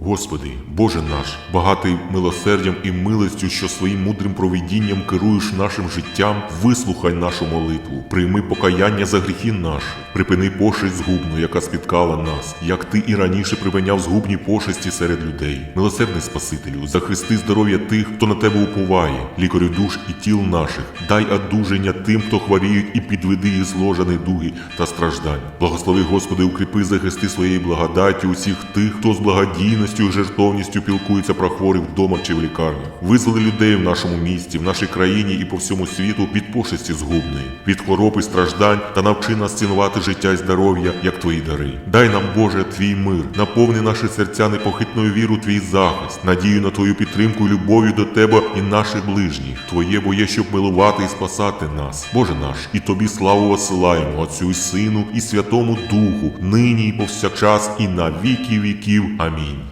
Господи, Боже наш, багатий милосердям і милостю, що своїм мудрим провидінням керуєш нашим життям, вислухай нашу молитву, прийми покаяння за гріхи наші, припини пошесть згубну, яка спіткала нас, як ти і раніше припиняв згубні пошесті серед людей. Милосердний Спасителю, захисти здоров'я тих, хто на тебе уповає, лікарю душ і тіл наших, дай одужання тим, хто хворіють, і підведи їх з ложа недуги та страждань. Благослови, Господи, укріпи захисти своєї благодаті усіх тих, хто з благодійністю і жертовністю пілкується про хворих вдома чи в лікарні. Визволи людей в нашому місті, в нашій країні і по всьому світу від пошесті згубної, від хвороб і страждань та навчи нас цінувати життя і здоров'я, як твої дари. Дай нам, Боже, твій мир, наповни наші серця непохитною віру, твій захист, надію на твою підтримку і любов'ю до тебе і наших ближніх. Твоє бо є, щоб милувати і спасати нас, Боже наш, і тобі славу осилаємо, Отцю і Сину, і Святому Духу, нині і повсякчас, і на віки віків. Амінь.